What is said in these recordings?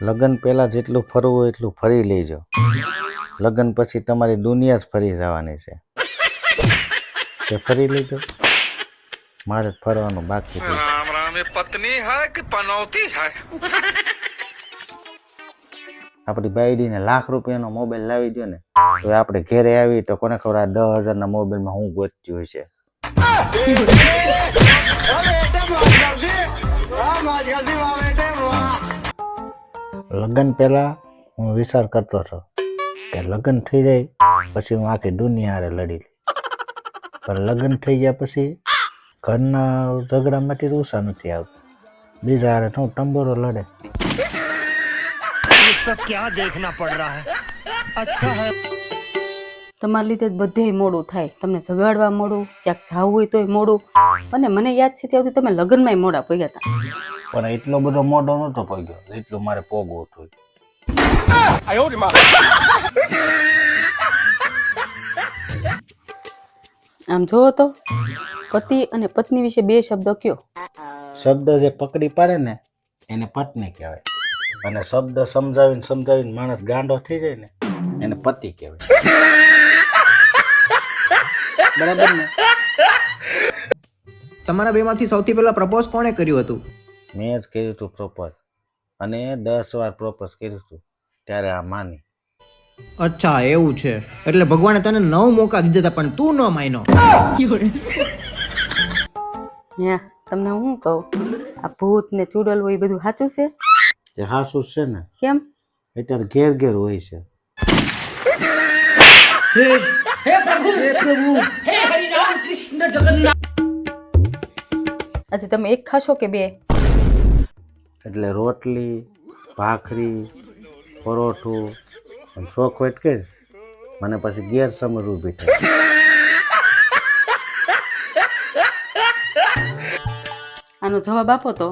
લગ્ન પહેલાં જેટલું ફરવું એટલું ફરી લેજો. લગ્ન પછી તમારી દુનિયા જ ફરી જવાની છે. તે ફરી લીધો? મારે ફરવાનું બાકી રામ રામ પત્ની હે કે પનોતી હે? આપણી બાયડીને લાખ રૂપિયાનો મોબાઈલ લાવી દો ને તો આપણે ઘેરે આવી તો કોને ખબર આ દસ હજારના મોબાઈલમાં હું ગોતતી હોય છે. છે લગ્ન પહેલાં હું વિચાર કરતો હતો કે લગ્ન થઈ જાય પછી હું આખી દુનિયા હારે લડી લઈ પણ લગ્ન થઈ ગયા પછી ઘરના ઝઘડામાંથી રૂસા નથી આવતું. બીજા હારે હું ટંબોરો લડે. તમારી દેખના લીધે જ બધે મોડું થાય. તમને જગાડવા મોડું ક્યાંક જવું હોય તોય મોડું. અને મને યાદ છે ત્યાંથી તમે લગ્નમાં મોડા પગ્યા હતા. પણ એટલો બધો મોઢો નહોતો પગ્યો એટલું મારે પોગવું હતું. આમ જોવો તો પતિ અને પત્ની વિશે બે શબ્દ કયો? શબ્દ જે પકડી પાડે ને એને પત્ની કહેવાય. અને શબ્દ સમજાવીને સમજાવીને માણસ ગાંડો થઈ જાય ને એને પતિ કહેવાય. બરાબર ને? તમારા બેમાંથી સૌથી પહેલા પ્રપોઝ કોણે કર્યું હતું? મેં જ કર્યું હતું પ્રોપર અને દસ વાર પ્રોપર કર્યું હતું ત્યારે આ માની. અચ્છા એવું છે. એટલે ભગવાને તને નવ મોકા દીધા હતા પણ તું ન માન્યો. હે તમને હું કહું? આ ભૂત ને ચૂડલ હોય એ બધું સાચું છે? જે સાચું છે ને. કેમ? અત્યારે ઘેર ઘેર હોય છે. આજે તમે એક ખાશો કે બે? એટલે રોટલી ભાખરી પરોઠું અને ચોખવટ કર મને પછી ગેરસમજ ઊભી થાય. આનો જવાબ આપો તો.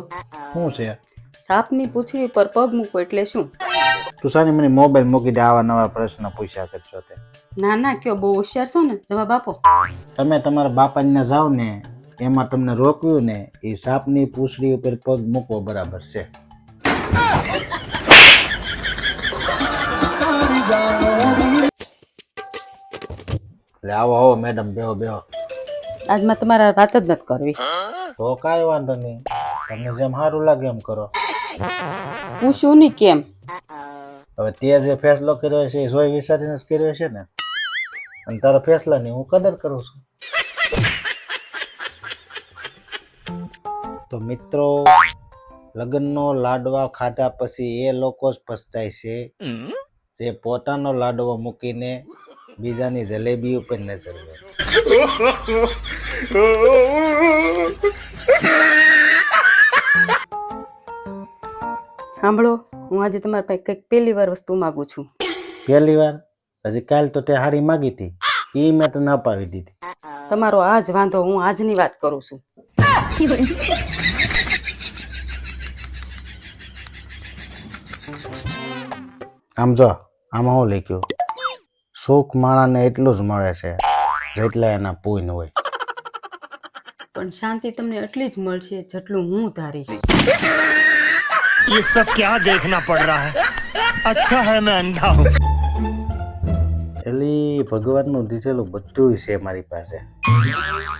શું છે? સાપની પૂછડી પર પગ મૂકો એટલે શું? તું સાની મને મોબાઈલ મૂકી દે આવા નવા પ્રશ્ન પૂછ્યા કરશો તે. ના ના કયો બહુ હોશિયાર છો ને? જવાબ આપો. તમે તમારા બાપાને જાઓ ને એમાં તમને રોક્યું ને એ સાપની પૂછડી ઉપર પગ મૂકવો બરાબર છે. એટલે આવો આવો મેડમ બેહો બેહો. આજમાં તમારા વાત જ નથી કરવી. તો કાંઈ વાંધો નહીં. તમને જેમ સારું લાગે એમ કરો. પૂછ્યું નહીં કેમ? હવે તે જે ફેસલો કર્યો છે એ જોઈ વિચારીને જ કર્યો છે ને. અને તારા ફેસલાની હું કદર કરું છું? તો મિત્રો લગ્નનો લાડવા ખાધા પછી એ લોકો જ પસ્તાય છે. જે પોતાનો લાડવો મૂકીને બીજાની જલેબી ઉપર નજર સાંભળો હું આજે તમારી પાસે કંઈક પહેલી વાર વસ્તુ માગું છું. પહેલી વાર? હજી કાલ તો તે હારી માગી હતી. એ મેં તો ના પાવી દીધી. તમારો આ જ વાંધો હું આજની વાત કરું છું. આમ જો આમાં હું લખ્યું સુખ માણાને એટલું જ મળે છે જેટલા એના પુણ્ય હોય પણ શાંતિ તમને એટલી જ મળશે જેટલું હું ધારીશ ये सब क्या देखना पड़ रहा है अच्छा है मैं अंधा हूँ એલી ભગવાનનું દીધેલું બધું છે મારી પાસે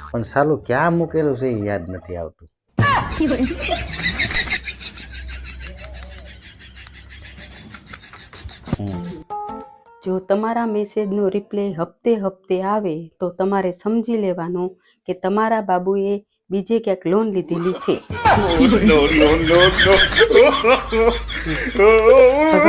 પણ સાલું ક્યાં મૂકેલું છે એ યાદ નથી આવતું જો તમારા મેસેજનો રિપ્લે હપ્તે હપ્તે આવે તો તમારે સમજી લેવાનું કે તમારા બાબુએ બીજે ક્યાંક લોન લીધેલી છે.